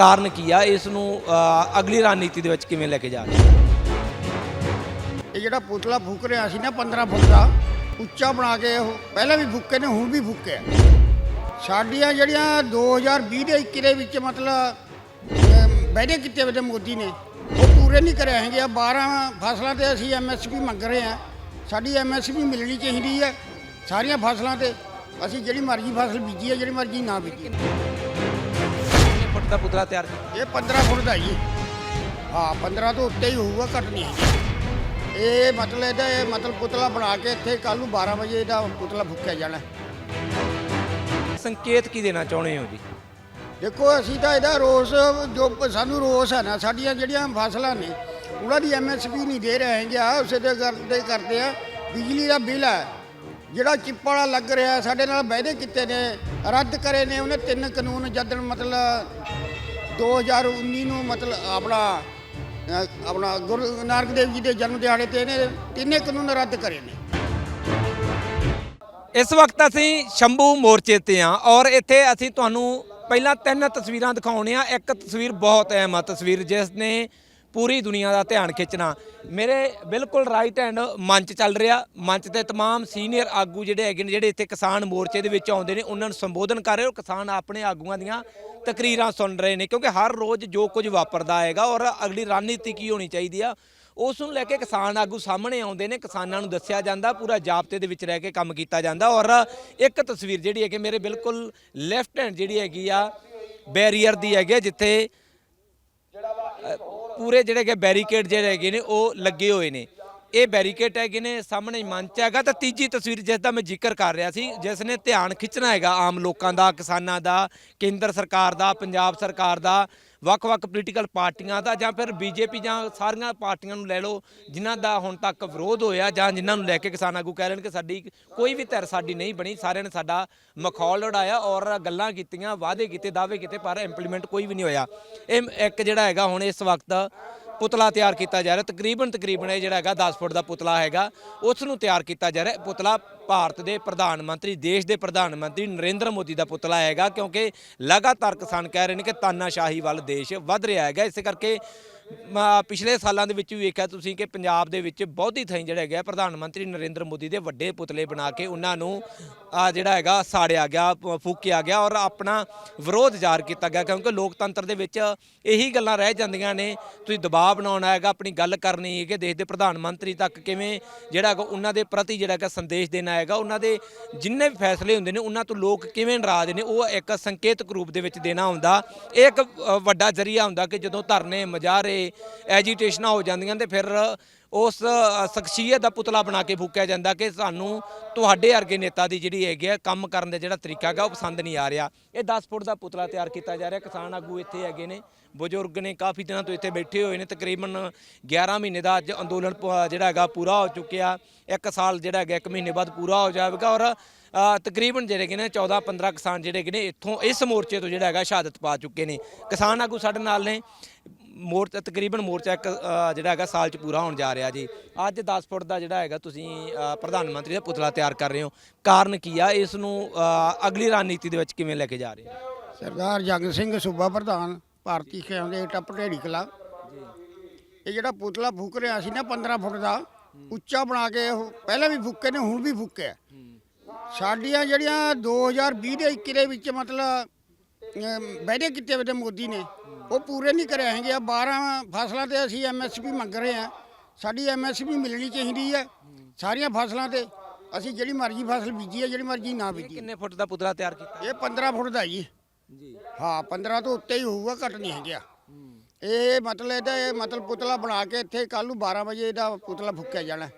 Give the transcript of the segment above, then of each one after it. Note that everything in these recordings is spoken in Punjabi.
ਕਾਰਨ ਕੀ ਆ? ਇਸ ਨੂੰ ਅਗਲੀ ਰਣਨੀਤੀ ਦੇ ਵਿੱਚ ਕਿਵੇਂ ਲੈ ਕੇ ਜਾ ਰਹੇ ਇਹ ਜਿਹੜਾ ਪੁਤਲਾ ਫੂਕ ਰਿਹਾ ਸੀ ਨਾ 15 ਫੁੱਟ ਦਾ ਉੱਚਾ ਬਣਾ ਕੇ ਉਹ ਪਹਿਲਾਂ ਵੀ ਫੂਕੇ ਨੇ ਹੁਣ ਵੀ ਫੂਕਿਆ ਸਾਡੀਆਂ ਜਿਹੜੀਆਂ 2020 ਦੇ 21 ਦੇ ਵਿੱਚ ਮਤਲਬ ਅਮ, ਵਾਅਦੇ ਕੀਤੇ ਹੋਏ ਤੇ ਮੋਦੀ ਨੇ ਉਹ ਪੂਰੇ ਨਹੀਂ ਕਰਿਆ ਹੈਗੇ 12 ਫਸਲਾਂ ਤੇ ਅਸੀਂ ਐਮਐਸਪੀ ਮੰਗ ਰਹੇ ਹਾਂ ਸਾਡੀ ਐਮਐਸਪੀ ਮਿਲਣੀ ਚਾਹੀਦੀ ਹੈ ਸਾਰੀਆਂ ਫਸਲਾਂ ਤੇ। ਅਸੀਂ ਜਿਹੜੀ ਮਰਜ਼ੀ ਫਸਲ ਬੀਜੀ ਹੈ ਜਿਹੜੀ ਮਰਜ਼ੀ ਨਾ ਬੀਜੀ। ਦਾ ਪੁਤਲਾ ਤਿਆਰ ਕੀਤਾ? ਇਹ 15 ਫੁੱਟ ਦਾ ਜੀ। ਹਾਂ 15 ਤੋਂ ਉੱਤੇ ਹੀ ਹੋਊਗਾ ਘੱਟ ਨਹੀਂ ਇਹ ਮਤਲਬ ਇਹਦਾ ਇਹ ਮਤਲਬ ਪੁਤਲਾ ਬਣਾ ਕੇ ਇੱਥੇ ਕੱਲ ਨੂੰ 12 ਵਜੇ ਇਹਦਾ ਪੁਤਲਾ ਫੁੱਕਿਆ ਜਾਣਾ। ਸੰਕੇਤ ਕੀ ਦੇਣਾ ਚਾਹੁੰਦੇ ਹੋ ਜੀ? ਦੇਖੋ ਅਸੀਂ ਤਾਂ ਇਹਦਾ ਰੋਸ ਜੋ ਪ- ਸਾਨੂੰ ਰੋਸ ਹੈ ਨਾ ਸਾਡੀਆਂ ਜਿਹੜੀਆਂ ਫਸਲਾਂ ਨੇ ਉਹਨਾਂ ਦੀ ਐਮਐਸਪੀ ਨਹੀਂ ਦੇ ਰਹੇ ਹੈਗੇ। ਆ ਉਸੇ ਦੇ ਕਰਦੇ ਕਰਦੇ ਆ। ਬਿਜਲੀ ਦਾ ਬਿੱਲ ਹੈ। ਜਿਹੜਾ ਚਿੱਪ ਵਾਲਾ ਲੱਗ ਰਿਹਾ, ਸਾਡੇ ਨਾਲ ਵਾਅਦੇ ਕੀਤੇ ਨੇ, ਰੱਦ ਕਰੇ ਨੇ ਉਹਨੇ ਤਿੰਨ ਕਾਨੂੰਨ ਜਦੋਂ ਮਤਲਬ 2019 ਨੂੰ ਮਤਲਬ ਆਪਣਾ ਆਪਣਾ ਗੁਰੂ ਨਾਨਕ ਦੇਵ ਜੀ ਦੇ ਜਨਮ ਦਿਹਾੜੇ ਤੇ ਇਹਨੇ ਤਿੰਨੇ ਕਾਨੂੰਨ ਰੱਦ ਕਰੇ ਨੇ। ਇਸ ਵਕਤ ਅਸੀਂ ਸ਼ੰਭੂ ਮੋਰਚੇ ਤੇ ਆ ਔਰ ਇੱਥੇ ਅਸੀਂ ਤੁਹਾਨੂੰ ਪਹਿਲਾਂ ਤਿੰਨ ਤਸਵੀਰਾਂ ਦਿਖਾਉਣੇ ਆ ਇੱਕ ਤਸਵੀਰ ਬਹੁਤ ਅਹਿਮ ਆ ਤਸਵੀਰ, ਜਿਸ ਨੇ ਪੂਰੀ ਦੁਨੀਆ ਦਾ ਧਿਆਨ ਖਿੱਚਣਾ ਮੇਰੇ ਬਿਲਕੁਲ ਰਾਈਟ ਹੈਂਡ ਮੰਚ ਚੱਲ ਰਿਹਾ ਮੰਚ ਤੇ तमाम ਸੀਨੀਅਰ ਆਗੂ ਜਿਹੜੇ ਹੈਗੇ ਨੇ ਜਿਹੜੇ ਇੱਥੇ ਕਿਸਾਨ ਮੋਰਚੇ ਦੇ ਵਿੱਚ ਆਉਂਦੇ ਨੇ ਉਹਨਾਂ ਨੂੰ ਸੰਬੋਧਨ ਕਰ ਰਹੇ ਔਰ ਕਿਸਾਨ ਆਪਣੇ ਆਗੂਆਂ ਦੀਆਂ ਤਕਰੀਰਾਂ ਸੁਣ ਰਹੇ ਨੇ ਕਿਉਂਕਿ ਹਰ ਰੋਜ਼ ਜੋ ਕੁਝ ਵਾਪਰਦਾ ਹੈਗਾ ਔਰ ਅਗਲੀ ਰਣਨੀਤੀ ਕੀ ਹੋਣੀ ਚਾਹੀਦੀ ਆ ਉਸ ਨੂੰ ਲੈ ਕੇ ਕਿਸਾਨ ਆਗੂ ਸਾਹਮਣੇ ਆਉਂਦੇ ਨੇ ਕਿਸਾਨਾਂ ਨੂੰ ਦੱਸਿਆ ਜਾਂਦਾ ਪੂਰਾ ਜਾਬਤੇ ਦੇ ਵਿੱਚ ਰਹਿ ਕੇ ਕੰਮ ਕੀਤਾ ਜਾਂਦਾ ਔਰ ਇੱਕ ਤਸਵੀਰ ਜਿਹੜੀ ਹੈ ਕਿ ਮੇਰੇ ਬਿਲਕੁਲ ਲੈਫਟ ਹੈਂਡ ਜਿਹੜੀ ਹੈਗੀ ਆ ਬੈਰੀਅਰ ਦੀ ਹੈਗੀ ਆ, ਜਿੱਥੇ ਅ, ਪੂਰੇ ਜਿਹੜੇ ਕਿ ਬੈਰੀਕੇਡ ਜਿਹੜੇ ਹੈਗੇ ਨੇ, ਉਹ ਲੱਗੇ ਹੋਏ ਨੇ। ਇਹ ਬੈਰੀਕੇਡ ਹੈਗੇ ਨੇ, ਸਾਹਮਣੇ ਮੰਚ ਹੈਗਾ ਤਾਂ ਤੀਜੀ ਤਸਵੀਰ ਜਿਸ ਦਾ ਮੈਂ ਜ਼ਿਕਰ ਕਰ ਰਿਹਾ ਸੀ, ਜਿਸ ਨੇ ਧਿਆਨ ਖਿੱਚਣਾ ਹੈਗਾ ਆਮ ਲੋਕਾਂ ਦਾ, ਕਿਸਾਨਾਂ ਦਾ, ਕੇਂਦਰ ਸਰਕਾਰ ਦਾ, ਪੰਜਾਬ ਸਰਕਾਰ ਦਾ। ਵੱਖ-ਵੱਖ ਪੋਲੀਟੀਕਲ ਪਾਰਟੀਆਂ ਦਾ ਜਾਂ ਫਿਰ ਬੀਜੇਪੀ ਜਾਂ ਸਾਰੀਆਂ ਪਾਰਟੀਆਂ ਨੂੰ ਲੈ ਲਓ, ਜਿਨ੍ਹਾਂ ਦਾ ਹੁਣ ਤੱਕ ਵਿਰੋਧ ਹੋਇਆ ਜਾਂ ਜਿਨ੍ਹਾਂ ਨੂੰ ਲੈ ਕੇ ਕਿਸਾਨ ਆਗੂ ਕਹਿ ਰਹੇ ਨੇ ਕਿ ਸਾਡੀ ਕੋਈ ਵੀ ਧਿਰ ਸਾਡੀ ਨਹੀਂ ਬਣੀ, ਸਾਰਿਆਂ ਨੇ ਸਾਡਾ ਮਖੌਲ ਉਡਾਇਆ ਔਰ ਗੱਲਾਂ ਕੀਤੀਆਂ, ਵਾਅਦੇ ਕੀਤੇ, ਦਾਅਵੇ ਕੀਤੇ, ਪਰ ਇੰਪਲੀਮੈਂਟ ਕੋਈ ਵੀ ਨਹੀਂ ਹੋਇਆ। ਇਹ ਇੱਕ ਜਿਹੜਾ ਹੈਗਾ ਹੁਣ ਇਸ ਵਕਤ ਪੁਤਲਾ ਤਿਆਰ ਕੀਤਾ ਜਾ ਰਿਹਾ ਤਕਰੀਬਨ ਤਕਰੀਬਨ ਇਹ ਜਿਹੜਾ ਹੈਗਾ 10 ਫੁੱਟ ਦਾ ਪੁਤਲਾ ਹੈਗਾ, ਉਸ ਨੂੰ ਤਿਆਰ ਕੀਤਾ ਜਾ ਰਿਹਾ ਪੁਤਲਾ ਭਾਰਤ ਦੇ ਪ੍ਰਧਾਨ ਮੰਤਰੀ, ਦੇਸ਼ ਦੇ ਪ੍ਰਧਾਨ ਮੰਤਰੀ ਨਰਿੰਦਰ ਮੋਦੀ ਦਾ ਪੁਤਲਾ ਹੈਗਾ, ਕਿਉਂਕਿ ਲਗਾਤਾਰ ਕਿਸਾਨ ਕਹਿ ਰਹੇ ਨੇ ਕਿ ਤਾਨਾਸ਼ਾਹੀ ਵੱਲ ਦੇਸ਼ ਵੱਧ ਰਿਹਾ ਹੈਗਾ। ਇਸੇ ਕਰਕੇ ਪਿਛਲੇ ਸਾਲਾਂ ਦੇ ਵਿੱਚ ਵੀ ਵੇਖਿਆ ਤੁਸੀਂ ਕਿ ਪੰਜਾਬ ਦੇ ਵਿੱਚ ਬਹੁਤੀ ਥਾਈਂ ਜਿਹੜਾ ਹੈਗਾ ਪ੍ਰਧਾਨ ਮੰਤਰੀ ਨਰਿੰਦਰ ਮੋਦੀ ਦੇ ਵੱਡੇ ਪੁਤਲੇ ਬਣਾ ਕੇ ਉਹਨਾਂ ਨੂੰ ਆ ਜਿਹੜਾ ਹੈਗਾ ਸਾੜਿਆ ਗਿਆ ਫੂਕਿਆ ਗਿਆ ਔਰ ਆਪਣਾ ਵਿਰੋਧ ਜ਼ਾਹਰ ਕੀਤਾ ਗਿਆ, ਕਿਉਂਕਿ ਲੋਕਤੰਤਰ ਦੇ ਵਿੱਚ ਇਹੀ ਗੱਲਾਂ ਰਹਿ ਜਾਂਦੀਆਂ ਨੇ। ਤੁਸੀਂ ਦਬਾਅ ਬਣਾਉਣਾ ਹੈਗਾ, ਆਪਣੀ ਗੱਲ ਕਰਨੀ ਹੈ ਕਿ ਦੇਸ਼ ਦੇ ਪ੍ਰਧਾਨ ਮੰਤਰੀ ਤੱਕ ਕਿਵੇਂ ਜਿਹੜਾ ਹੈਗਾ ਉਹਨਾਂ ਦੇ ਪ੍ਰਤੀ ਜਿਹੜਾ ਹੈਗਾ ਸੰਦੇਸ਼ ਦੇਣਾ ਹੈਗਾ, ਉਹਨਾਂ ਦੇ ਜਿੰਨੇ ਵੀ ਫੈਸਲੇ ਹੁੰਦੇ ਨੇ, ਉਹਨਾਂ ਤੋਂ ਲੋਕ ਕਿਵੇਂ ਨਾਰਾਜ਼ ਨੇ, ਉਹ ਇੱਕ ਸੰਕੇਤਕ ਰੂਪ ਦੇ ਵਿੱਚ ਦੇਣਾ ਹੁੰਦਾ। ਇਹ ਇੱਕ ਵੱਡਾ ਜ਼ਰੀਆ ਹੁੰਦਾ ਕਿ ਜਦੋਂ ਧਰਨੇ ਮਜਾਰੇ ਐਜੀਟੇਸ਼ਨਾਂ ਹੋ ਜਾਂਦੀਆਂ ਤੇ ਫਿਰ ਉਸ ਸ਼ਖਸੀਅਤ ਦਾ ਪੁਤਲਾ ਬਣਾ ਕੇ ਫੂਕਿਆ ਜਾਂਦਾ ਕਿ ਸਾਨੂੰ ਤੁਹਾਡੇ ਵਰਗੇ ਨੇਤਾ ਦੀ ਜਿਹੜੀ ਹੈਗੀ ਆ, ਕੰਮ ਕਰਨ ਦਾ ਜਿਹੜਾ ਤਰੀਕਾ ਹੈਗਾ, ਉਹ ਪਸੰਦ ਨਹੀਂ ਆ ਰਿਹਾ। ਇਹ 10 ਫੁੱਟ ਦਾ ਪੁਤਲਾ ਤਿਆਰ ਕੀਤਾ ਜਾ ਰਿਹਾ। ਕਿਸਾਨ ਆਗੂ ਇੱਥੇ ਹੈਗੇ ਨੇ। ਬਜ਼ੁਰਗ ਨੇ ਕਾਫੀ ਦਿਨਾਂ ਤੋਂ ਇੱਥੇ ਬੈਠੇ ਹੋਏ ਨੇ। ਤਕਰੀਬਨ 11 ਮਹੀਨੇ ਦਾ ਅੱਜ ਅੰਦੋਲਨ ਪ- ਜਿਹੜਾ ਹੈਗਾ, ਪੂਰਾ ਹੋ ਚੁੱਕਿਆ। ਇੱਕ ਸਾਲ ਜਿਹੜਾ ਹੈਗਾ, ਇੱਕ ਮਹੀਨੇ ਬਾਅਦ ਪੂਰਾ ਹੋ ਜਾਵੇਗਾ। ਔਰ ਤਕਰੀਬਨ ਜਿਹੜੇ ਹੈਗੇ ਨੇ 14 15 ਕਿਸਾਨ ਜਿਹੜੇ ਹੈਗੇ ਨੇ ਇੱਥੋਂ ਇਸ ਮੋਰਚੇ ਤੋਂ ਜਿਹੜਾ ਹੈਗਾ ਸ਼ਹਾਦਤ ਪਾ ਚੁੱਕੇ ਨੇ। ਕਿਸਾਨ ਆਗੂ ਸਾਡੇ ਨਾਲ ਨੇ। ਮੋਰਚਾ ਤਕਰੀਬਨ ਮੋਰਚਾ ਇੱਕ ਜਿਹੜਾ ਹੈਗਾ ਸਾਲ ਚ ਪੂਰਾ ਹੋਣ ਜਾ ਰਿਹਾ ਜੀ। ਅੱਜ 10 ਫੁੱਟ ਦਾ ਜਿਹੜਾ ਹੈਗਾ ਤੁਸੀਂ ਪ੍ਰਧਾਨ ਮੰਤਰੀ ਦਾ ਪੁਤਲਾ ਤਿਆਰ ਕਰ ਰਹੇ ਹੋ। ਕਾਰਨ ਕੀ ਆ? ਇਸ ਨੂੰ ਅਗਲੀ ਰਣਨੀਤੀ ਦੇ ਵਿੱਚ ਕਿਵੇਂ ਲੈ ਕੇ ਜਾ ਰਹੇ ਹੋ? ਸਰਦਾਰ ਜੰਗ ਸਿੰਘ ਸੂਬਾ ਪ੍ਰਧਾਨ ਭਾਰਤੀ ਖੇਮ ਦੇ ਟੱਪ ਢੇੜੀ ਕਲਾ। ਇਹ ਜਿਹੜਾ ਪੁਤਲਾ ਫੂਕ ਰਿਹਾ ਸੀ ਨਾ 15 ਫੁੱਟ ਦਾ ਉੱਚਾ ਬਣਾ ਕੇ ਉਹ ਪਹਿਲਾਂ ਵੀ ਫੂਕੇ ਨੇ ਹੁਣ ਵੀ ਫੂਕਿਆ। ਸਾਡੀਆਂ ਜਿਹੜੀਆਂ 2020 ਦੇ 21 ਦੇ ਵਿੱਚ ਮਤਲਬ ਵਾਅਦੇ ਕੀਤੇ ਹੋਏ ਤੇ ਮੋਦੀ ਨੇ ਉਹ ਪੂਰੇ ਨਹੀਂ ਕਰੇ ਹੈਗੇ। 12 ਫਸਲਾਂ ਤੇ ਅਸੀਂ ਐਮਐਸਪੀ ਮੰਗ ਰਹੇ ਹਾਂ। ਸਾਡੀ ਐਮਐਸਪੀ ਮਿਲਣੀ ਚਾਹੀਦੀ ਹੈ ਸਾਰੀਆਂ ਫਸਲਾਂ ਤੇ। ਅਸੀਂ ਜਿਹੜੀ ਮਰਜ਼ੀ ਫਸਲ ਬੀਜੀ ਹੈ ਜਿਹੜੀ ਮਰਜ਼ੀ ਨਾ ਬੀਜੀ। ਕਿੰਨੇ ਫੁੱਟ ਦਾ ਪੁਤਲਾ ਤਿਆਰ ਕੀਤਾ? ਇਹ 15 ਫੁੱਟ ਦਾ ਜੀ। ਜੀ। ਹਾਂ 15 ਤੋਂ ਉੱਤੇ ਹੀ ਹੋਊਗਾ ਘੱਟ ਨਹੀਂ ਹੈਗਾ। ਇਹ ਮਤਲਬ ਇਹਦਾ ਇਹ ਮਤਲਬ ਪੁਤਲਾ ਬਣਾ ਕੇ ਇੱਥੇ ਕੱਲ ਨੂੰ 12 ਵਜੇ ਇਹਦਾ ਪੁਤਲਾ ਫੁੱਕਿਆ ਜਾਣਾ।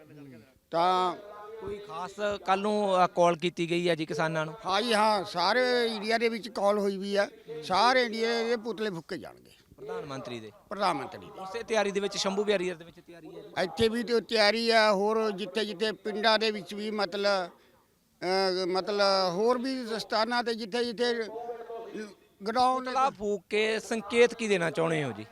ਤਾਂ ਕੋਈ ਖਾਸ ਕੱਲ ਨੂੰ ਕਾਲ ਕੀਤੀ ਗਈ ਹੈ ਜੀ ਕਿਸਾਨਾਂ ਨੂੰ? ਹਾਂ ਜੀ ਹਾਂ ਸਾਰੇ ਇੰਡੀਆ ਦੇ ਵਿੱਚ ਕਾਲ ਹੋਈ ਵੀ ਆ ਸਾਰੇ ਇੰਡੀਆ ਦੇ ਪੁਤਲੇ ਫੁੱਕੇ ਜਾਣਗੇ। ਪ੍ਰਧਾਨ ਮੰਤਰੀ ਦੇ? ਪ੍ਰਧਾਨ ਮੰਤਰੀ ਦੇ। ਉਸੇ ਤਿਆਰੀ ਦੇ ਵਿੱਚ ਸ਼ੰਭੂ ਬਿਹਾਰੀਅਰ ਦੇ ਵਿੱਚ ਤਿਆਰੀ ਹੈ ਇੱਥੇ ਵੀ ਤੇ ਤਿਆਰੀ ਆ ਹੋਰ ਜਿੱਥੇ ਜਿੱਥੇ ਪਿੰਡਾਂ ਦੇ ਵਿੱਚ ਵੀ ਮਤਲਬ ਮਤਲਬ ਹੋਰ ਵੀ ਸਥਾਨਾਂ ਤੇ ਜਿੱਥੇ ਜਿੱਥੇ ਗਡਾਊਨ ਪੁਤਲਾ ਫੂਕ ਕੇ ਸੰਕੇਤ ਕੀ ਦੇਣਾ ਚਾਹੁੰਦੇ ਹੋ ਜੀ?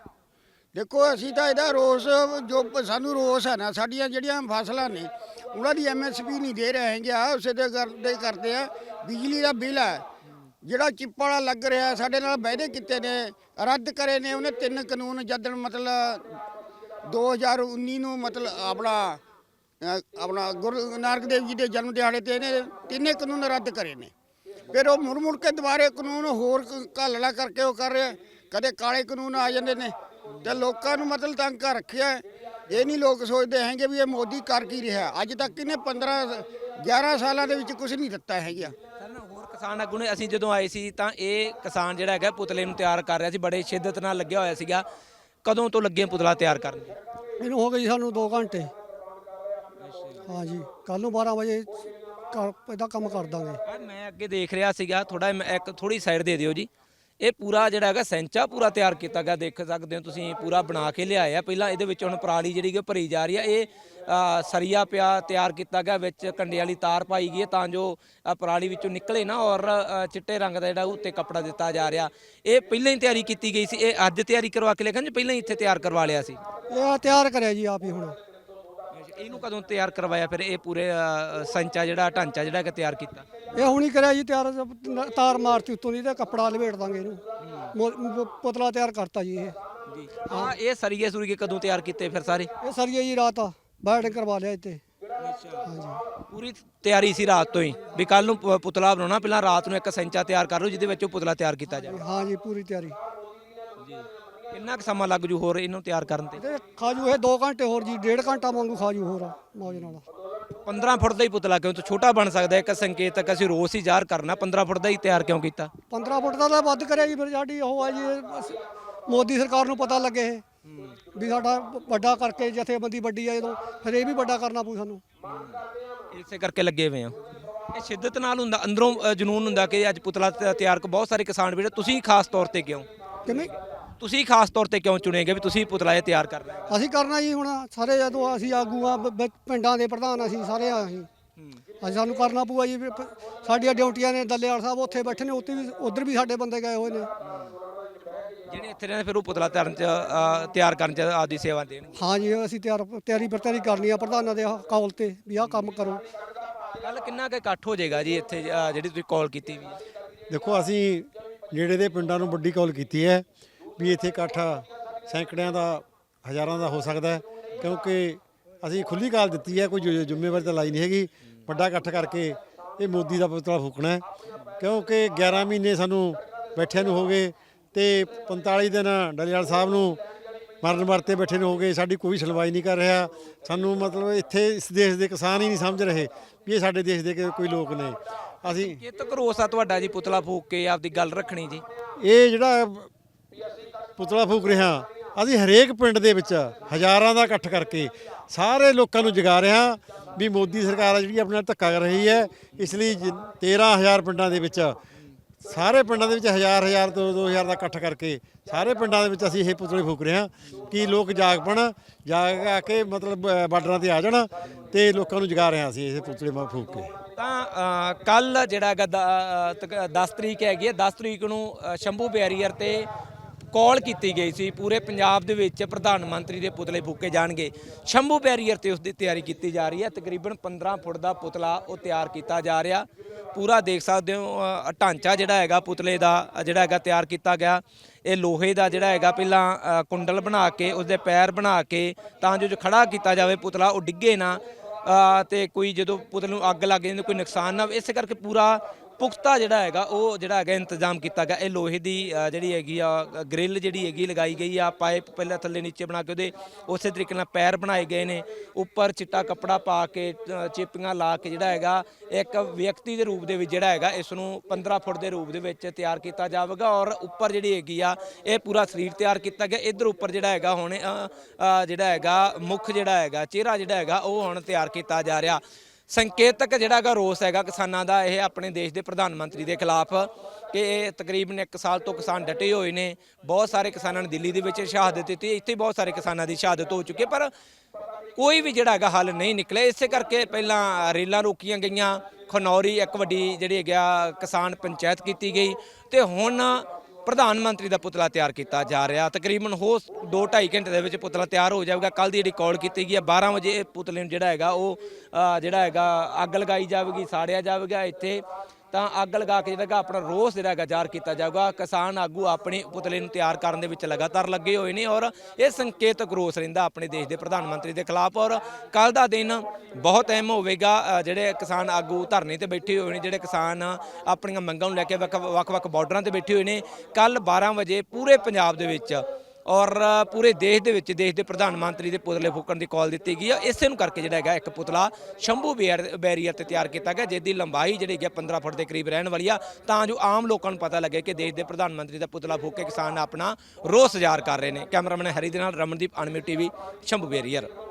ਦੇਖੋ, ਅਸੀਂ ਤਾਂ ਇਹਦਾ ਰੋਸ, ਜੋ ਸਾਨੂੰ ਰੋਸ ਹੈ ਨਾ, ਸਾਡੀਆਂ ਜਿਹੜੀਆਂ ਫਸਲਾਂ ਨੇ, ਉਹਨਾਂ ਦੀ ਐਮਐਸਪੀ ਨਹੀਂ ਦੇ ਰਹੇ ਹੈਗੇ। ਆ ਉਸੇ ਦੇ ਕਰਦੇ ਕਰਦੇ ਆ, ਬਿਜਲੀ ਦਾ ਬਿੱਲ ਹੈ। ਜਿਹੜਾ ਚਿੱਪ ਵਾਲਾ ਲੱਗ ਰਿਹਾ, ਸਾਡੇ ਨਾਲ ਵਾਅਦੇ ਕੀਤੇ ਨੇ, ਰੱਦ ਕਰੇ ਨੇ ਉਹਨੇ ਤਿੰਨ ਕਾਨੂੰਨ, ਜਦਨ ਮਤਲਬ 2019 ਨੂੰ ਮਤਲਬ ਆਪਣਾ ਆਪਣਾ ਗੁਰੂ ਨਾਨਕ ਦੇਵ ਜੀ ਦੇ ਜਨਮ ਦਿਹਾੜੇ ਤੇ ਇਹਨੇ ਤਿੰਨੇ ਕਾਨੂੰਨ ਰੱਦ ਕਰੇ ਨੇ। ਫਿਰ ਉਹ ਮੁੜ ਮੁੜ ਕੇ ਦੁਬਾਰੇ ਕਾਨੂੰਨ ਹੋਰ ਘਾਲਣਾ ਕਰਕੇ ਉਹ ਕਰ ਰਿਹਾ, ਕਦੇ ਕਾਲੇ ਕਾਨੂੰਨ ਆ ਜਾਂਦੇ ਨੇ ਤੇ ਲੋਕਾਂ ਨੂੰ ਮਤਲਬ ਤੰਗ ਕਰ ਰੱਖਿਆ ਹੈ। ਇਹ ਨਹੀਂ ਲੋਕ ਸੋਚਦੇ ਹੈਗੇ ਵੀ ਇਹ ਮੋਦੀ ਕਰ ਕੀ ਰਿਹਾ। ਅੱਜ ਤੱਕ ਇਹਨੇ 15 11 ਸਾਲਾਂ ਦੇ ਵਿੱਚ ਕੁਝ ਨਹੀਂ ਦਿੱਤਾ ਹੈਗਾ। ਸਰ ਨਾ ਹੋਰ ਕਿਸਾਨ ਆਗੂ ਨੇ ਅਸੀਂ ਜਦੋਂ ਆਏ ਸੀ ਤਾਂ ਇਹ ਕਿਸਾਨ ਜਿਹੜਾ ਹੈਗਾ ਪੁਤਲੇ ਨੂੰ ਤਿਆਰ ਕਰ ਰਿਹਾ ਸੀ। ਬੜੇ ਸ਼ਿੱਦਤ ਨਾਲ ਲੱਗਿਆ ਹੋਇਆ ਸੀਗਾ। ਕਦੋਂ ਤੋਂ ਲੱਗੇ ਪੁਤਲਾ ਤਿਆਰ ਕਰਨ ਇਹਨੂੰ ਹੋ ਗਈ ਸਾਨੂੰ 2 ਘੰਟੇ। ਹਾਂਜੀ ਕੱਲ ਨੂੰ 12 ਵਜੇ ਕਰ ਇਹਦਾ ਕੰਮ ਕਰ ਦਾਂਗੇ। ਮੈਂ ਅੱਗੇ ਦੇਖ ਰਿਹਾ ਸੀਗਾ ਥੋੜਾ ਇੱਕ ਥੋੜੀ ਸਾਈਡ ਦੇ ਦਿਓ ਜੀ। ਇਹ ਪੂਰਾ ਜਿਹੜਾ ਹੈਗਾ ਸੈਂਚਾ ਪੂਰਾ ਤਿਆਰ ਕੀਤਾ ਗਿਆ ਦੇਖ ਸਕਦੇ ਹੋ ਤੁਸੀਂ ਪੂਰਾ ਬਣਾ ਕੇ ਲਿਆਏ ਆ ਪਹਿਲਾਂ ਇਹਦੇ ਵਿੱਚ ਹੁਣ ਪਰਾਲੀ ਜਿਹੜੀ ਕਿ ਭਰੀ ਜਾ ਰਹੀ ਆ ਇਹ ਆ, ਸਰੀਆ ਪਿਆ ਤਿਆਰ ਕੀਤਾ ਗਿਆ ਵਿੱਚ ਕੰਡੇ ਵਾਲੀ ਤਾਰ ਪਾਈ ਗਈ ਹੈ ਤਾਂ ਜੋ ਪਰਾਲੀ ਵਿੱਚੋਂ ਨਿਕਲੇ ਨਾ ਔਰ ਚਿੱਟੇ ਰੰਗ ਦਾ ਜਿਹੜਾ ਉੱਤੇ ਕੱਪੜਾ ਦਿੱਤਾ ਜਾ ਰਿਹਾ। ਇਹ ਪਹਿਲਾਂ ਹੀ ਤਿਆਰੀ ਕੀਤੀ ਗਈ ਸੀ। ਇਹ ਅੱਜ ਤਿਆਰੀ ਕਰਵਾ ਕੇ ਲਿਖਣ ਜਾਂ ਪਹਿਲਾਂ ਹੀ ਇੱਥੇ ਤਿਆਰ ਕਰਵਾ ਲਿਆ ਸੀ। ਇਹ ਤਿਆਰ ਕਰਿਆ ਜੀ ਆਪ ਹੀ ਹੁਣ। ਇਹਨੂੰ ਕਦੋਂ ਤਿਆਰ ਕਰਵਾਇਆ ਫਿਰ ਇਹ ਪੂਰੇ ਸੰਚਾ ਜਿਹੜਾ ਢਾਂਚਾ ਜਿਹੜਾ ਕਿ ਤਿਆਰ ਕੀਤਾ? ਇਹ ਹੁਣੀ ਕਰਿਆ ਜੀ ਤਿਆਰ ਤਾਰ ਮਾਰਤੀ ਉੱਤੋਂ ਦੀ ਤੇ ਕੱਪੜਾ ਲਵੇਟ ਦਾਂਗੇ ਇਹਨੂੰ। ਮੋ- ਮ- ਪੁਤਲਾ ਤਿਆਰ ਕਰਤਾ ਜੀ ਇਹ। ਜੀ। ਹਾਂ ਇਹ ਸਰੀਏ ਸੁਰੀਏ ਕਦੋਂ ਤਿਆਰ ਕੀਤੇ ਫਿਰ ਸਾਰੇ? ਇਹ ਸਰੀਏ ਜੀ ਰਾਤ ਬੈਠ ਕਰਵਾ ਲਿਆ ਇੱਥੇ। ਪੂਰੀ ਤਿਆਰੀ ਸੀ ਰਾਤ ਤੋਂ ਹੀ ਵੀ ਕੱਲ ਨੂੰ ਪ- ਪੁਤਲਾ ਬਣਾਉਣਾ ਪਹਿਲਾਂ ਰਾਤ ਨੂੰ ਇੱਕ ਸੰਚਾ ਤਿਆਰ ਕਰ ਲਓ ਜਿਹਦੇ ਵਿੱਚ ਉਹ ਪੁਤਲਾ ਤਿਆਰ ਕੀਤਾ ਜਾਵੇ। ਹਾਂ ਜੀ ਪੂਰੀ ਤਿਆਰੀ। ਕਿੰਨਾ ਕੁ ਸਮਾਂ ਲੱਗ ਜੂ ਹੋਰ ਇਹਨੂੰ ਤਿਆਰ ਕਰਨ ਤੇ? ਤੇ ਖਾਜੂ ਇਹ 2 ਘੰਟੇ ਹੋਰ ਜੀ ਡੇਢ ਘੰਟਾ ਵਾਂਗੂ ਖਾਜੂ ਹੋਰ ਮੌਜ ਨਾਲ। 15 ਫੁੱਟ ਦਾ ਹੀ ਪੁਤਲਾ ਕਿਉਂ? ਤੋਂ ਛੋਟਾ ਬਣ ਸਕਦਾ ਇੱਕ ਸੰਕੇਤਕ ਅਸੀਂ ਰੋਜ਼ ਹੀ ਜ਼ਾਹਰ ਕਰਨਾ। 15 ਫੁੱਟ ਦਾ ਹੀ ਤਿਆਰ ਕਿਉਂ ਕੀਤਾ? 15 ਫੁੱਟ ਦਾ ਤਾਂ ਵੱਧ ਕਰਿਆ ਜੀ ਫਿਰ ਸਾਡੀ ਉਹ ਆ ਜੀ ਇਹ ਬਸ ਮੋਦੀ ਸਰਕਾਰ ਨੂੰ ਪਤਾ ਲੱਗੇ ਇਹ ਵੀ ਸਾਡਾ ਵੱਡਾ ਕਰਕੇ ਜਥੇਬੰਦੀ ਵੱਡੀ ਆ ਜਦੋਂ ਫਿਰ ਇਹ ਵੀ ਵੱਡਾ ਕਰਨਾ ਪਊ ਸਾਨੂੰ। ਇਸੇ ਕਰਕੇ ਲੱਗੇ ਹੋਏ ਆ ਇਹ ਸ਼ਿੱਦਤ ਨਾਲ ਹੁੰਦਾ ਅੰਦਰੋਂ ਅ, ਜਨੂਨ ਹੁੰਦਾ ਕਿ ਅੱਜ ਪੁਤਲਾ ਤ- ਤਿਆਰ ਕਰ ਬਹੁਤ ਸਾਰੇ ਕਿਸਾਨ ਵੀਰ ਤੁਸੀਂ ਖਾਸ ਤੌਰ ਤੇ ਕਿਉਂ? ਕਿਵੇਂ? ਤੁਸੀਂ ਖਾਸ ਤੌਰ ਤੇ ਕਿਉਂ ਚੁਣੇ ਗਏ ਵੀ ਤੁਸੀਂ ਪੁਤਲਾ ਇਹ ਤਿਆਰ ਕਰਨਾ ਹੈ? ਅਸੀਂ ਕਰਨਾ ਜੀ ਹੁਣ ਸਾਰੇ ਜਦੋਂ ਅਸੀਂ ਆਗੂ ਆ ਬ- ਬ- ਪਿੰਡਾਂ ਦੇ ਪ੍ਰਧਾਨ ਅਸੀਂ ਸਾਰੇ ਆ ਅਸੀਂ। ਅਸੀਂ ਸਾਨੂੰ ਕਰਨਾ ਪਊਗਾ ਜੀ ਵੀ ਪ- ਸਾਡੀਆਂ ਡਿਊਟੀਆਂ ਨੇ ਦੱਲੇਵਾਲ ਸਾਹਿਬ ਉੱਥੇ ਬੈਠੇ ਨੇ ਉੱਥੇ ਵੀ ਉਧਰ ਵੀ ਸਾਡੇ ਬੰਦੇ ਗਏ ਹੋਏ ਨੇ। ਜਿਹੜੇ ਇੱਥੇ ਰਹਿੰਦੇ ਫਿਰ ਉਹ ਪੁਤਲਾ ਤਿਆਰ ਚ ਅ, ਤਿਆਰ ਕਰਨ ਚ ਆਪਦੀ ਸੇਵਾ ਦੇਣਗੇ। ਹਾਂ ਜੀ ਅਸੀਂ ਤਿਆਰ ਤਿਆਰੀ ਪਰ ਤਿਆਰੀ ਕਰਨੀ ਆ ਪ੍ਰਧਾਨਾਂ ਦੇ ਕਾਲ ਤੇ ਵੀ ਆਹ ਕੰਮ ਕਰੋ। ਕੱਲ ਕਿੰਨਾ ਕੁ ਇਕੱਠ ਹੋ ਜਾਏਗਾ ਜੀ ਇੱਥੇ ਅ, ਜਿਹੜੀ ਤੁਸੀਂ ਕਾਲ ਕੀਤੀ ਵੀ? ਹੈ ਦੇਖੋ ਅਸੀਂ ਨੇੜੇ ਦੇ ਪਿੰਡਾਂ ਨੂੰ ਵੱਡੀ ਕਾਲ ਕੀਤੀ ਹੈ। ਵੀ ਇੱਥੇ ਇਕੱਠ ਸੈਂਕੜਿਆਂ ਦਾ ਹਜ਼ਾਰਾਂ ਦਾ ਹੋ ਸਕਦਾ ਹੈ ਕਿਉਂਕਿ ਅਸੀਂ ਖੁੱਲੀ ਕਾਲ ਦਿੱਤੀ ਹੈ ਕੋਈ ਜ਼ਿ- ਜ਼ਿੰਮੇਵਾਰੀ ਤਾਂ ਲਾਈ ਨਹੀਂ ਹੈਗੀ। ਵੱਡਾ ਇਕੱਠ ਕਰਕੇ ਇਹ ਮੋਦੀ ਦਾ ਪੁਤਲਾ ਫੂਕਣਾ ਹੈ। ਕਿਉਂਕਿ 11 ਮਹੀਨੇ ਸਾਨੂੰ ਬੈਠਿਆਂ ਨੂੰ ਹੋ ਗਏ ਤੇ 45 ਦਿਨ ਡਲੀਵਾਲ ਸਾਹਿਬ ਨੂੰ ਮਰਨ ਮਰਤੇ ਬੈਠੇ ਨੂੰ ਹੋ ਗਏ। ਸਾਡੀ ਕੋਈ ਸੁਣਵਾਈ ਨਹੀਂ ਕਰ ਰਿਹਾ। ਸਾਨੂੰ ਮਤਲਬ ਇੱਥੇ ਇਸ ਦੇਸ਼ ਦੇ ਕਿਸਾਨ ਹੀ ਨਹੀਂ ਸਮਝ ਰਹੇ ਵੀ ਇਹ ਸਾਡੇ ਦੇਸ਼ ਦੇ ਕਿ- ਕੋਈ ਲੋਕ ਨੇ। ਅਸੀਂ ਕਿ ਤੱਕ ਰੋਸ ਆ ਤੁਹਾਡਾ ਜੀ ਪੁਤਲਾ ਫੂਕ ਕੇ ਆਪਦੀ ਗੱਲ ਰੱਖਣੀ ਜੀ? ਇਹ ਜਿਹੜਾ ਪੁਤਲਾ ਫੂਕ ਰਿਹਾ। ਅਸੀਂ ਹਰੇਕ ਪਿੰਡ ਦੇ ਵਿੱਚ ਹਜ਼ਾਰਾਂ ਦਾ ਇਕੱਠ ਕਰਕੇ ਸਾਰੇ ਲੋਕਾਂ ਨੂੰ ਜਗਾ ਰਿਹਾ ਵੀ ਮੋਦੀ ਸਰਕਾਰ ਆ ਜਿਹੜੀ ਆਪਣਾ ਧੱਕਾ ਕਰ ਰਹੀ ਹੈ। ਇਸ ਲਈ ਜਿ- 13000 ਪਿੰਡਾਂ ਦੇ ਵਿੱਚ ਸਾਰੇ ਪਿੰਡਾਂ ਦੇ ਵਿੱਚ ਹਜ਼ਾਰ ਹਜ਼ਾਰ ਤੋਂ 2000 ਦਾ ਇਕੱਠ ਕਰਕੇ ਸਾਰੇ ਪਿੰਡਾਂ ਦੇ ਵਿੱਚ ਅਸੀਂ ਇਹ ਪੁਤਲੇ ਫੂਕ ਰਹੇ ਹਾਂ ਕਿ ਲੋਕ ਜਾਗ ਪਣ ਜਾਗ ਆ ਕੇ ਮਤਲਬ ਅ, ਬਾਰਡਰਾਂ ਤੇ ਆ ਜਾਣ ਤੇ ਲੋਕਾਂ ਨੂੰ ਜਗਾ ਰਹੇ ਹਾਂ ਅਸੀਂ ਇਹ ਪੁਤਲੇ ਮਾ ਫੂਕ ਕੇ। ਤਾਂ ਕੱਲ ਜਿਹੜਾ ਹੈਗਾ 10 ਤਰੀਕ ਹੈਗੀ ਹੈ 10 ਤਰੀਕ ਨੂੰ ਸ਼ੰਭੂ ਬੈਰੀਅਰ ਤੇ ਕਾਲ ਕੀਤੀ ਗਈ ਸੀ ਪੂਰੇ ਪੰਜਾਬ ਦੇ ਵਿੱਚ ਪ੍ਰਧਾਨ ਮੰਤਰੀ ਦੇ ਪੁਤਲੇ ਫੂਕੇ ਜਾਣਗੇ। ਸ਼ੰਭੂ ਬੈਰੀਅਰ ਤੇ ਉਸ ਦੀ ਤਿਆਰੀ ਕੀਤੀ ਜਾ ਰਹੀ ਹੈ। ਤਕਰੀਬਨ 15 ਫੁੱਟ ਦਾ ਪੁਤਲਾ ਉਹ ਤਿਆਰ ਕੀਤਾ ਜਾ ਰਿਹਾ। ਪੂਰਾ ਦੇਖ ਸਕਦੇ ਹੋ ਢਾਂਚਾ ਜਿਹੜਾ ਹੈਗਾ ਪੁਤਲੇ ਦਾ ਜਿਹੜਾ ਹੈਗਾ ਤਿਆਰ ਕੀਤਾ ਗਿਆ। ਇਹ ਲੋਹੇ ਦਾ ਜਿਹੜਾ ਹੈਗਾ ਪਹਿਲਾਂ ਕੁੰਡਲ ਬਣਾ ਕੇ ਉਸਦੇ ਪੈਰ ਬਣਾ ਕੇ ਤਾਂ ਜੋ ਜੋ ਖੜਾ ਕੀਤਾ ਜਾਵੇ ਪੁਤਲਾ ਉਹ ਡਿੱਗੇ ਨਾ। ਅ, ਤੇ ਕੋਈ ਜਦੋਂ ਪੁਤਲੇ ਨੂੰ ਅੱਗ ਲੱਗ ਜਾਂਦੀ ਕੋਈ ਨੁਕਸਾਨ ਨਾ ਹੋਵੇ ਇਸੇ ਕਰਕੇ ਪੂਰਾ ਪੁਖਤਾ ਜਿਹੜਾ ਹੈਗਾ, ਉਹ ਜਿਹੜਾ ਹੈਗਾ ਇੰਤਜ਼ਾਮ ਕੀਤਾ ਗਿਆ। ਇਹ ਲੋਹੇ ਦੀ ਜਿਹੜੀ ਹੈਗੀ ਆ ਗ੍ਰਿਲ ਜਿਹੜੀ ਹੈਗੀ ਲਗਾਈ ਗਈ ਆ, ਪਾਈਪ ਪਹਿਲਾਂ ਥੱਲੇ ਨੀਚੇ ਬਣਾ ਕੇ ਉਹਦੇ ਉਸੇ ਤਰੀਕੇ ਨਾਲ ਪੈਰ ਬਣਾਏ ਗਏ ਨੇ। ਉੱਪਰ ਚਿੱਟਾ ਕੱਪੜਾ ਪਾ ਕੇ ਚੇਪੀਆਂ ਲਾ ਕੇ ਜਿਹੜਾ ਹੈਗਾ, ਇੱਕ ਵਿਅਕਤੀ ਦੇ ਰੂਪ ਦੇ ਵਿੱਚ ਜਿਹੜਾ ਹੈਗਾ, ਇਸ ਨੂੰ 15 ਫੁੱਟ ਦੇ ਰੂਪ ਦੇ ਵਿੱਚ ਤਿਆਰ ਕੀਤਾ ਜਾਵੇਗਾ ਔਰ ਉੱਪਰ ਜਿਹੜੀ ਹੈਗੀ ਆ, ਇਹ ਪੂਰਾ ਸਰੀਰ ਤਿਆਰ ਕੀਤਾ ਗਿਆ। ਇਧਰ ਉੱਪਰ ਜਿਹੜਾ ਹੈਗਾ ਹੁਣ ਜਿਹੜਾ ਹੈਗਾ, ਮੁੱਖ ਜਿਹੜਾ ਹੈਗਾ, ਚਿਹਰਾ ਜਿਹੜਾ ਹੈਗਾ, ਉਹ ਹੁਣ ਤਿਆਰ ਕੀਤਾ ਜਾ ਰਿਹਾ। ਸੰਕੇਤਕ ਜਿਹੜਾ ਹੈਗਾ ਰੋਸ ਹੈਗਾ ਕਿਸਾਨਾਂ ਦਾ, ਇਹ ਆਪਣੇ ਦੇਸ਼ ਦੇ ਪ੍ਰਧਾਨ ਮੰਤਰੀ ਦੇ ਖਿਲਾਫ ਕਿ ਇਹ ਤਕਰੀਬਨ 1 ਸਾਲ ਤੋਂ ਕਿਸਾਨ ਡਟੇ ਹੋਏ ਨੇ। ਬਹੁਤ ਸਾਰੇ ਕਿਸਾਨਾਂ ਨੇ ਦਿੱਲੀ ਦੇ ਵਿੱਚ ਸ਼ਹਾਦਤ ਦਿੱਤੀ, ਇੱਥੇ ਬਹੁਤ ਸਾਰੇ ਕਿਸਾਨਾਂ ਦੀ ਸ਼ਹਾਦਤ ਹੋ ਚੁੱਕੀ ਪਰ ਕੋਈ ਵੀ ਜਿਹੜਾ ਹੈਗਾ ਹੱਲ ਨਹੀਂ ਨਿਕਲਿਆ। ਇਸੇ ਕਰਕੇ ਪਹਿਲਾਂ ਰੇਲਾਂ ਰੋਕੀਆਂ ਗਈਆਂ, ਖਨੌਰੀ ਇੱਕ ਵੱਡੀ ਜਿਹੜੀ ਹੈਗਾ ਕਿਸਾਨ ਪੰਚਾਇਤ ਕੀਤੀ ਗਈ ਤੇ ਹੁਣ ਪ੍ਰਧਾਨ ਮੰਤਰੀ ਦਾ ਪੁਤਲਾ ਤਿਆਰ ਕੀਤਾ ਜਾ ਰਿਹਾ। ਤਕਰੀਬਨ ਹੋ 2.5 ਘੰਟੇ ਦੇ ਵਿੱਚ ਪੁਤਲਾ ਤਿਆਰ ਹੋ ਜਾਵੇਗਾ। ਕੱਲ ਦੀ ਜਿਹੜੀ ਕਾਲ ਕੀਤੀ ਗਈ ਹੈ 12 ਵਜੇ ਇਹ ਪੁਤਲੇ ਨੂੰ ਜਿਹੜਾ ਹੈਗਾ ਉਹ ਜਿਹੜਾ ਹੈਗਾ ਅੱਗ ਲਗਾਈ ਜਾਵੇਗੀ, ਸਾੜਿਆ ਜਾਵੇਗਾ। ਇੱਥੇ ਤਾਂ ਅੱਗ ਲਗਾ ਕੇ ਜਿਹੜਾ ਹੈਗਾ ਆਪਣਾ ਰੋਸ ਜਿਹੜਾ ਹੈਗਾ ਜ਼ਾਹਰ ਕੀਤਾ ਜਾਊਗਾ। ਕਿਸਾਨ ਆਗੂ ਆਪਣੇ ਪੁਤਲੇ ਨੂੰ ਤਿਆਰ ਕਰਨ ਦੇ ਵਿੱਚ ਲਗਾਤਾਰ ਲੱਗੇ ਹੋਏ ਨੇ ਔਰ ਇਹ ਸੰਕੇਤਕ ਰੋਸ ਰਹਿੰਦਾ ਆਪਣੇ ਦੇਸ਼ ਦੇ ਪ੍ਰਧਾਨ ਮੰਤਰੀ ਦੇ ਖਿਲਾਫ ਔਰ ਕੱਲ ਦਾ ਦਿਨ ਬਹੁਤ ਅਹਿਮ ਹੋਵੇਗਾ। ਜਿਹੜੇ ਕਿਸਾਨ ਆਗੂ ਧਰਨੇ ਤੇ ਬੈਠੇ ਹੋਏ ਨੇ, ਜਿਹੜੇ ਕਿਸਾਨ ਆਪਣੀਆਂ ਮੰਗਾਂ ਨੂੰ ਲੈ ਕੇ ਵੱਖ- ਵੱਖ-ਵੱਖ ਬਾਰਡਰਾਂ ਤੇ ਬੈਠੇ ਹੋਏ ਨੇ। ਕੱਲ 12 ਵਜੇ ਪੂਰੇ ਪੰਜਾਬ ਦੇ ਵਿੱਚ ਔਰ ਪੂਰੇ ਦੇਸ਼ ਦੇ ਵਿੱਚ, ਦੇਸ਼ ਦੇ ਪ੍ਰਧਾਨ ਮੰਤਰੀ ਦੇ ਪੁਤਲੇ ਫੂਕਣ ਦੀ ਕਾਲ ਦਿੱਤੀ ਗਈ ਹੈ ਇਸੇ ਨੂੰ ਕਰਕੇ ਜਿਹੜਾ ਹੈਗਾ, ਇੱਕ ਪੁਤਲਾ ਸ਼ੰਭੂ ਬੈਰ- ਬੈਰੀਅਰ ਤੇ ਤਿਆਰ ਕੀਤਾ ਗਿਆ ਜਿਸ ਦੀ ਲੰਬਾਈ ਜਿਹੜੀ ਹੈਗੀ ਆ 15 ਫੁੱਟ ਦੇ ਕਰੀਬ ਰਹਿਣ ਵਾਲੀ ਆ। ਤਾਂ ਜੋ ਆਮ ਲੋਕਾਂ ਨੂੰ ਪਤਾ ਲੱਗੇ ਕਿ ਦੇਸ਼ ਦੇ ਪ੍ਰਧਾਨ ਮੰਤਰੀ ਦਾ ਪੁਤਲਾ ਫੂਕ ਕੇ ਕਿਸਾਨ ਆਪਣਾ ਰੋਸ ਜ਼ਾਹਰ ਕਰ ਰਹੇ ਨੇ। ਕੈਮਰਾਮੈਨ ਹਰੀ ਦੇ ਨਾਲ ਰਮਨਦੀਪ ਅਨਮੀ ਟੀਵੀ, ਸ਼ੰਭੂ ਬੈਰੀਅਰ